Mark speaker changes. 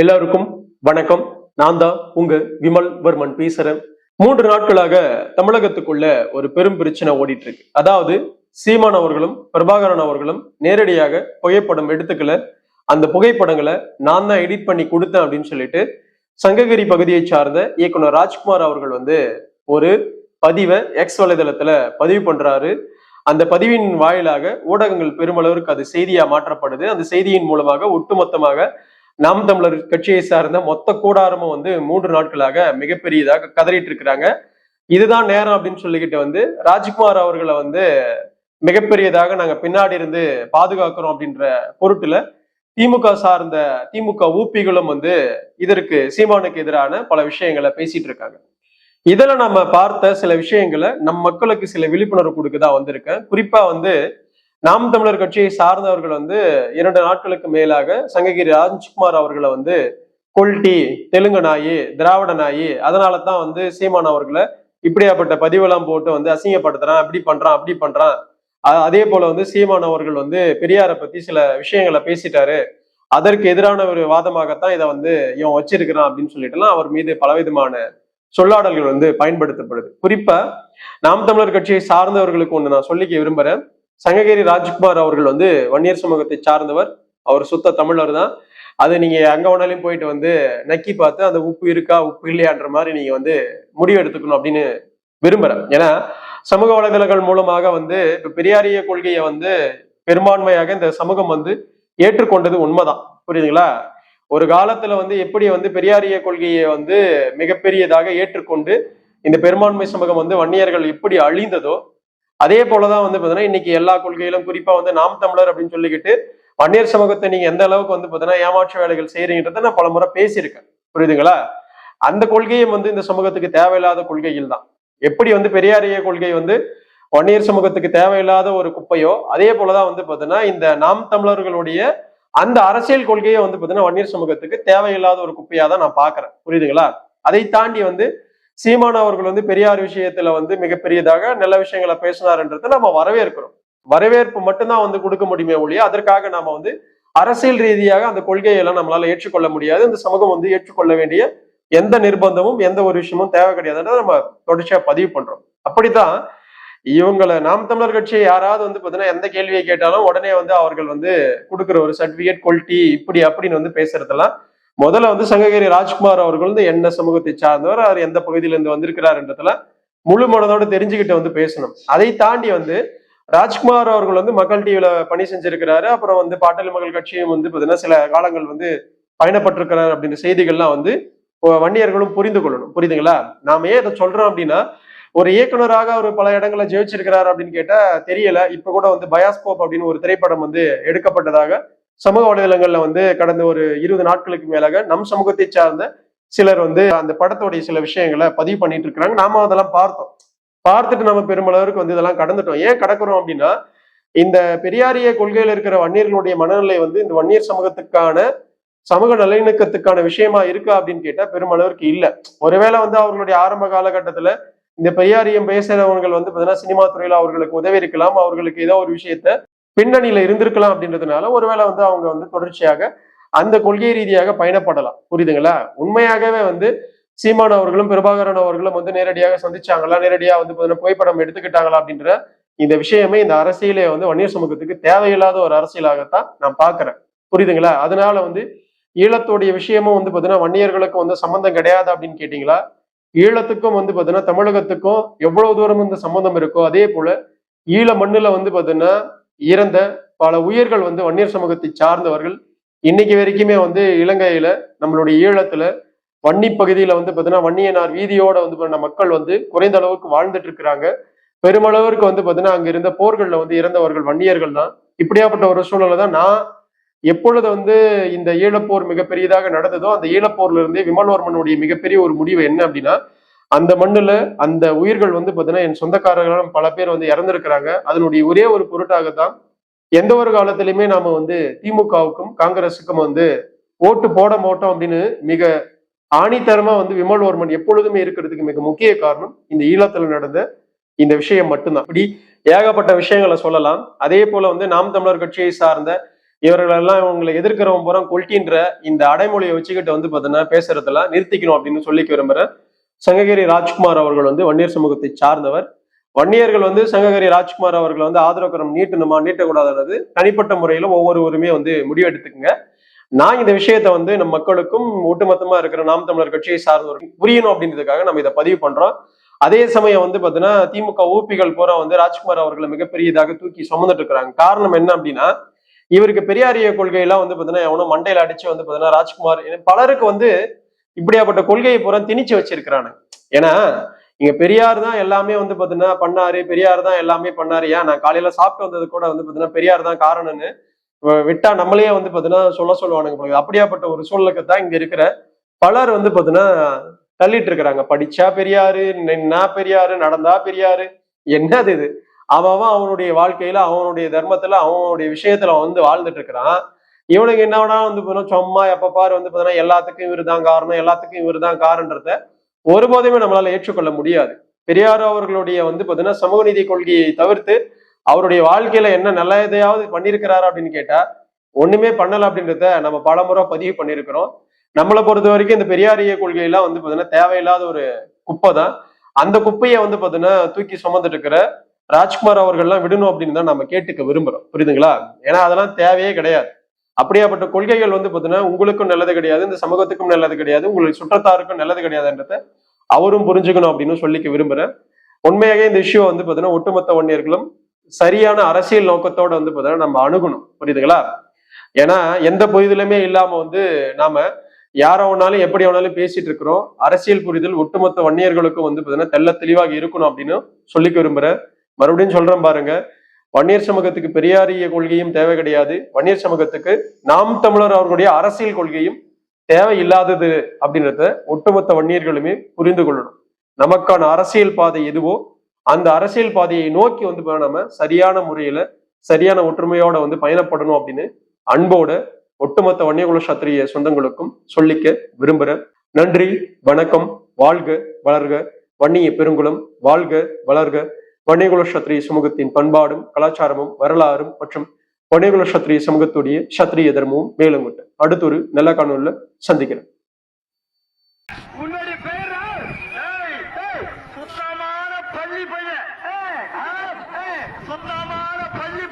Speaker 1: எல்லாருக்கும் வணக்கம். நான் தான் உங்க விமல் வர்மன் பேசுறேன். மூன்று நாட்களாக தமிழகத்துக்குள்ள ஒரு பெரும் பிரச்சனை ஓடிட்டு இருக்கு அதாவது சீமான் அவர்களும் பிரபாகரன் அவர்களும் நேரடியாக புகைப்படம் எடுத்துக்கல. அந்த புகைப்படங்களை நான் தான் எடிட் பண்ணி கொடுத்தேன் அப்படின்னு சொல்லிட்டு சங்ககிரி பகுதியை சார்ந்த இயக்குனர் ராஜ்குமார் அவர்கள் வந்து ஒரு பதிவை எக்ஸ் வலைதளத்துல பதிவு பண்றாரு. அந்த பதிவின் வாயிலாக ஊடகங்கள் பெருமளவிற்கு அது செய்தியா மாற்றப்படுது. அந்த செய்தியின் மூலமாக ஒட்டுமொத்தமாக நாம் தமிழர் கட்சியை சார்ந்த மொத்த கூடாரமும் வந்து மூன்று நாட்களாக மிகப்பெரியதாக கதறிட்டு இருக்கிறாங்க இதுதான் நேரம் அப்படின்னு சொல்லிக்கிட்டு வந்து ராஜ்குமார் அவர்களை வந்து மிகப்பெரியதாக நாங்க பின்னாடி இருந்து பாதுகாக்கிறோம் அப்படின்ற பொருட்டுல திமுக சார்ந்த திமுக ஊப்பிகளும் வந்து இதற்கு சீமானுக்கு எதிரான பல விஷயங்களை பேசிட்டு இருக்காங்க. இதுல நம்ம பார்த்த சில விஷயங்களை நம் மக்களுக்கு சில விழிப்புணர்வு கொடுக்கதா வந்திருக்கேன். குறிப்பா வந்து நாம் தமிழர் கட்சியை சார்ந்தவர்கள் வந்து இரண்டு நாட்களுக்கு மேலாக சங்ககிரி ராஜ்குமார் அவர்களை வந்து கொல்டி தெலுங்கு நாயி திராவிட நாயி அதனால தான் வந்து சீமான் அவர்களை இப்படியாப்பட்ட பதிவெல்லாம் போட்டு வந்து அசிங்கப்படுத்துறான் அப்படி பண்றான் அப்படி பண்றான். அதே போல வந்து சீமான் அவர்கள் வந்து பெரியாரை பத்தி சில விஷயங்களை பேசிட்டாரு. அதற்கு எதிரான ஒரு வாதமாகத்தான் இதை வந்து இவன் வச்சிருக்கிறான் அப்படின்னு சொல்லிட்டுலாம் அவர் மீது பலவிதமான சொல்லாடல்கள் வந்து பயன்படுத்தப்படுது. குறிப்பா நாம் தமிழர் கட்சியை சார்ந்தவர்களுக்கு ஒண்ணு நான் சொல்லிக்க விரும்புறேன். சங்ககிரி ராஜ்குமார் அவர்கள் வந்து வன்னியர் சமூகத்தை சார்ந்தவர். அவர் சுத்த தமிழர் தான். அது நீங்க அங்க வேணாலையும் போயிட்டு வந்து நக்கி பார்த்து அந்த உப்பு இருக்கா உப்பு இல்லையான்ற மாதிரி நீங்க வந்து முடிவு எடுத்துக்கணும் அப்படின்னு விரும்புறேன். ஏன்னா சமூக வலைதளங்கள் மூலமாக வந்து இப்ப பெரியாரிய கொள்கையை வந்து பெரும்பான்மையாக இந்த சமூகம் வந்து ஏற்றுக்கொண்டது உண்மைதான். புரியுதுங்களா? ஒரு காலத்துல வந்து எப்படி வந்து பெரியாரிய கொள்கையை வந்து மிகப்பெரியதாக ஏற்றுக்கொண்டு இந்த பெரும்பான்மை சமூகம் வந்து வன்னியர்கள் எப்படி அழிந்ததோ அதே போலதான் வந்து பாத்தீங்கன்னா இன்னைக்கு எல்லா கொள்கையிலும் குறிப்பா வந்து நாம் தமிழர் அப்படின்னு சொல்லிக்கிட்டு வன்னியர் சமூகத்தை நீங்க எந்த அளவுக்கு வந்து பாத்தீங்கன்னா ஏமாற்று வேலைகள் செய்யறீங்கிறத நான் பல முறை பேசியிருக்கேன். புரியுதுங்களா? அந்த கொள்கையும் வந்து இந்த சமூகத்துக்கு தேவையில்லாத கொள்கைகள் தான். எப்படி வந்து பெரியாரிய கொள்கை வந்து வன்னியர் சமூகத்துக்கு தேவையில்லாத ஒரு குப்பையோ அதே போலதான் வந்து பாத்தீங்கன்னா இந்த நாம் தமிழர்களுடைய அந்த அரசியல் கொள்கையை வந்து பாத்தீங்கன்னா வன்னியர் சமூகத்துக்கு தேவையில்லாத ஒரு குப்பையா தான் நான் பாக்குறேன். புரியுதுங்களா? அதை தாண்டி வந்து சீமான் அவர்கள் வந்து பெரியார் விஷயத்துல வந்து மிகப்பெரியதாக நல்ல விஷயங்களை பேசினார்ன்றதை நம்ம வரவேற்கிறோம். வரவேற்பு மட்டும்தான் வந்து கொடுக்க முடியுமே ஒழிய அதற்காக நாம வந்து அரசியல் ரீதியாக அந்த கொள்கையெல்லாம் நம்மளால ஏற்றுக்கொள்ள முடியாது. இந்த சமூகம் வந்து ஏற்றுக்கொள்ள வேண்டிய எந்த நிர்பந்தமும் எந்த ஒரு விஷயமும் தேவை கிடையாதுன்றதை நம்ம தொடர்ச்சியா பதிவு பண்றோம். அப்படித்தான் இவங்களை நாம் தமிழர் கட்சியை யாராவது வந்து பாத்தீங்கன்னா எந்த கேள்வியை கேட்டாலும் உடனே வந்து அவர்கள் வந்து கொடுக்குற ஒரு சர்டிபிகேட் கொல்ட்டி இப்படி அப்படின்னு வந்து பேசுறதெல்லாம் முதல்ல வந்து சங்ககிரி ராஜ்குமார் அவர்கள் வந்து என்ன சமூகத்தை சார்ந்தவர் அவர் எந்த பகுதியிலேருந்து வந்திருக்கிறாருன்றதுல முழு மனதோடு தெரிஞ்சுக்கிட்டு வந்து பேசணும். அதை தாண்டி வந்து ராஜ்குமார் அவர்கள் வந்து மக்கள் டிவியில பணி செஞ்சிருக்கிறாரு. அப்புறம் வந்து பாட்டாளி மக்கள் கட்சியும் வந்து பார்த்தீங்கன்னா சில காலங்கள் வந்து பயணப்பட்டிருக்கிறார் அப்படின்ற செய்திகள்லாம் வந்து இப்போ வன்னியர்களும் புரிந்து கொள்ளணும். புரியுதுங்களா? நாம ஏன் இதை சொல்றோம் அப்படின்னா ஒரு இயக்குனராக அவர் பல இடங்களை ஜெயிச்சிருக்கிறார் அப்படின்னு கேட்டா தெரியல. இப்ப கூட வந்து பயாஸ்கோப் அப்படின்னு ஒரு திரைப்படம் வந்து எடுக்கப்பட்டதாக சமூக வலைதளங்கள்ல வந்து கடந்த ஒரு இருபது நாட்களுக்கு மேலாக நம் சமூகத்தை சார்ந்த சிலர் வந்து அந்த படத்தோடைய சில விஷயங்களை பதிவு பண்ணிட்டு இருக்கிறாங்க. நாம அதெல்லாம் பார்த்தோம். பார்த்துட்டு நம்ம பெருமளவுக்கு வந்து இதெல்லாம் கடந்துட்டோம். ஏன் கடக்கிறோம் அப்படின்னா இந்த பெரியாரிய கொள்கையில இருக்கிற வன்னியர்களுடைய மனநிலை வந்து இந்த வன்னியர் சமூகத்துக்கான சமூக நல்லிணக்கத்துக்கான விஷயமா இருக்கா அப்படின்னு கேட்டா பெருமளவிற்கு இல்ல. ஒருவேளை வந்து அவர்களுடைய ஆரம்ப காலகட்டத்துல இந்த பெரியாரியம் பேசுறவங்க வந்து பாத்தீங்கன்னா சினிமா துறையில அவர்களுக்கு உதவி இருக்கலாம். அவர்களுக்கு ஏதோ ஒரு விஷயத்த பின்னணியில இருந்திருக்கலாம் அப்படின்றதுனால ஒருவேளை வந்து அவங்க வந்து தொடர்ச்சியாக அந்த கொள்கை ரீதியாக பயணப்படலாம். புரியுதுங்களா? உண்மையாகவே வந்து சீமான் அவர்களும் பிரபாகரன் அவர்களும் வந்து நேரடியாக சந்திச்சாங்களா? நேரடியா வந்து புகைப்படம் எடுத்துக்கிட்டாங்களா? அப்படின்ற இந்த விஷயமே இந்த அரசியலே வந்து வன்னியர் சமூகத்துக்கு தேவையில்லாத ஒரு அரசியலாகத்தான் நான் பாக்குறேன் புரியுதுங்களா? அதனால வந்து ஈழத்துடைய விஷயமும் வந்து பாத்தீங்கன்னா வன்னியர்களுக்கு வந்து சம்பந்தம் கிடையாது அப்படின்னு கேட்டீங்களா? ஈழத்துக்கும் வந்து பாத்தீங்கன்னா தமிழகத்துக்கும் எவ்வளவு தூரம் இந்த சம்பந்தம் இருக்கோ அதே போல ஈழ மண்ணுல வந்து பாத்தீங்கன்னா இறந்த பல உயிர்கள் வந்து வன்னியர் சமூகத்தை சார்ந்தவர்கள் இன்னைக்கு வரைக்குமே வந்து இலங்கையில நம்மளுடைய ஈழத்துல வன்னி பகுதியில வந்து பாத்தீங்கன்னா வன்னியனார் வீதியோட வந்து பண்ண மக்கள் வந்து குறைந்த அளவுக்கு வாழ்ந்துட்டு இருக்கிறாங்க. பெருமளவிற்கு வந்து பாத்தீங்கன்னா அங்க இருந்த போர்கள்ல வந்து இறந்தவர்கள் வன்னியர்கள் தான். இப்படியாப்பட்ட ஒரு சூழலை தான் நான் எப்பொழுது வந்து இந்த ஈழப்போர் மிகப்பெரியதாக நடந்ததோ அந்த ஈழப்போர்ல இருந்தே விமல்வர்மனுடைய மிகப்பெரிய ஒரு முடிவு என்ன அப்படின்னா அந்த மண்ணுல அந்த உயிர்கள் வந்து பாத்தீங்கன்னா என் சொந்தக்காரர்களும் பல பேர் வந்து இறந்திருக்கிறாங்க. அதனுடைய ஒரே ஒரு பொருட்டாக தான் எந்த ஒரு காலத்திலுமே நாம வந்து திமுகவுக்கும் காங்கிரஸுக்கும் வந்து ஓட்டு போட மாட்டோம் அப்படின்னு மிக ஆணித்தரமா வந்து விமல்வர்மன் எப்பொழுதுமே இருக்கிறதுக்கு மிக முக்கிய காரணம் இந்த ஈழத்துல நடந்த இந்த விஷயம் மட்டும்தான். இப்படி ஏகப்பட்ட விஷயங்களை சொல்லலாம். அதே போல வந்து நாம் தமிழர் கட்சியை சார்ந்த இவர்கள் எல்லாம் இவங்களை எதிர்க்கிறவன் புறம் கொல்கின்ற இந்த அடைமொழியை வச்சுக்கிட்டு வந்து பாத்தீங்கன்னா பேசுறதெல்லாம் நிறுத்திக்கணும் அப்படின்னு சொல்லிக்க விரும்புறேன். சங்ககிரி ராஜ்குமார் அவர்கள் வந்து வன்னியர் சமூகத்தை சார்ந்தவர். வன்னியர்கள் வந்து சங்ககிரி ராஜ்குமார் அவர்கள் வந்து ஆதரவுக்கரம் நீட்டணுமா நீட்டக்கூடாதுன்றது தனிப்பட்ட முறையில ஒவ்வொருவருமே வந்து முடிவெடுத்துக்குங்க. நான் இந்த விஷயத்த வந்து நம் மக்களுக்கும் ஒட்டுமொத்தமா இருக்கிற நாம் தமிழர் கட்சியை சார்ந்தவர்கள் புரியணும் அப்படின்றதுக்காக நம்ம இதை பதிவு பண்றோம். அதே சமயம் வந்து பாத்தீங்கன்னா திமுக ஊப்பிகள் பூரா வந்து ராஜ்குமார் அவர்களை மிகப்பெரியதாக தூக்கி சுமந்துட்டு இருக்கிறாங்க. காரணம் என்ன அப்படின்னா இவருக்கு பெரியாரிய கொள்கையெல்லாம் வந்து பாத்தீங்கன்னா எவனோ மண்டையில அடிச்சு வந்து பாத்தீங்கன்னா ராஜ்குமார் பலருக்கு வந்து இப்படியாப்பட்ட கொள்கையை பூரா திணிச்சு வச்சிருக்கிறானுங்க ஏன்னா இங்க பெரியார் தான் எல்லாமே வந்து பாத்தீங்கன்னா பண்ணாரு பெரியார் தான் எல்லாமே பண்ணாரு. ஏன்? நான் காலையில சாப்பிட்டு வந்தது கூட வந்து பாத்தீங்கன்னா பெரியார் தான் காரணம்னு விட்டா நம்மளே வந்து பாத்தீங்கன்னா சொல்ல சொல்லுவானுங்க அப்படியாப்பட்ட ஒரு சூழலுக்கு தான் இங்க இருக்கிற பலர் வந்து பாத்தீங்கன்னா தள்ளிட்டு இருக்கிறாங்க. படிச்சா பெரியாரு நின்னா பெரியாரு நடந்தா பெரியாரு. என்னது இது? அவன் அவனுடைய வாழ்க்கையில அவனுடைய தர்மத்துல அவனுடைய விஷயத்துல அவன் வந்து வாழ்ந்துட்டு இருக்கிறான். இவனுக்கு என்ன வேணா வந்து பார்த்தீங்கன்னா சும்மா எப்ப பாரு வந்து பார்த்தீங்கன்னா எல்லாத்துக்கும் இவர் தான் காரணம் எல்லாத்துக்கும் இவர் தான் காரணன்றத ஒருபோதுமே நம்மளால ஏற்றுக்கொள்ள முடியாது. பெரியார் அவர்களுடைய வந்து பார்த்தீங்கன்னா சமூக நீதி கொள்கையை தவிர்த்து அவருடைய வாழ்க்கையில என்ன நல்ல எதையாவது பண்ணியிருக்கிறாரு அப்படின்னு கேட்டா ஒண்ணுமே பண்ணல அப்படின்றத நம்ம பலமுறை பதிவு பண்ணியிருக்கிறோம். நம்மளை பொறுத்த வரைக்கும் இந்த பெரியாரிய கொள்கையெல்லாம் வந்து பார்த்தீங்கன்னா தேவையில்லாத ஒரு குப்பை தான். அந்த குப்பையை வந்து பார்த்தீங்கன்னா தூக்கி சுமந்துட்டு இருக்கிற ராஜ்குமார் அவர்கள்லாம் விடணும் அப்படின்னு தான் நம்ம கேட்டுக்க விரும்புறோம். புரியுதுங்களா? ஏன்னா அதெல்லாம் தேவையே கிடையாது. அப்படியாப்பட்ட கொள்கைகள் வந்து பாத்தீங்கன்னா உங்களுக்கும் நல்லது கிடையாது இந்த சமூகத்துக்கும் நல்லது கிடையாது உங்களுக்கு சுற்றத்தாருக்கும் நல்லது கிடையாதுன்றத அவரும் புரிஞ்சுக்கணும் அப்படின்னு சொல்லிக்க விரும்புறேன். உண்மையாகவே இந்த இஷ்யூ வந்து பாத்தீங்கன்னா ஒட்டுமொத்த வன்னியர்களும் சரியான அரசியல் நோக்கத்தோட வந்து பாத்தீங்கன்னா நம்ம அணுகணும். புரியுதுங்களா? ஏன்னா எந்த புரிதலுமே இல்லாம வந்து நாம யார வேணாலும் எப்படி வேணாலும் பேசிட்டு இருக்கிறோம். அரசியல் புரிதல் ஒட்டுமொத்த வன்னியர்களுக்கும் வந்து பாத்தீங்கன்னா தெள்ள தெளிவாக இருக்கணும் அப்படின்னு சொல்லிக்க விரும்புறேன். மறுபடியும் சொல்றேன் பாருங்க வன்னியர் சமூகத்துக்கு பெரியாரிய கொள்கையும் தேவை கிடையாது. வன்னியர் சமூகத்துக்கு நாம் தமிழர் அவர்களுடைய அரசியல் கொள்கையும் தேவையில்லாதது அப்படின்றத ஒட்டுமொத்த வன்னியர்களுமே புரிந்து கொள்ளணும். நமக்கான அரசியல் பாதை எதுவோ அந்த அரசியல் பாதையை நோக்கி வந்து நம்ம சரியான முறையில சரியான ஒற்றுமையோட வந்து பயணப்படணும் அப்படின்னு அன்போட ஒட்டுமொத்த வன்னியகுல சத்திரிய சொந்தங்களுக்கும் சொல்லிக்க விரும்புகிறேன் நன்றி வணக்கம் வாழ்க வளர்க. வன்னிய பெருங்குளம் வாழ்க வளர்க. வன்னியகுல சத்திரிய சமூகத்தின் பண்பாடும் கலாச்சாரமும் வரலாறும் மற்றும் வன்னியகுல சத்திரிய சமூகத்துடைய சத்திரிய தர்மமும் மேலும் உண்டு. அடுத்த ஒரு நல்ல காணொலியில் சந்திக்கிறேன்.
Speaker 2: சுத்தமான பள்ளி பையன். சுத்தமான பள்ளி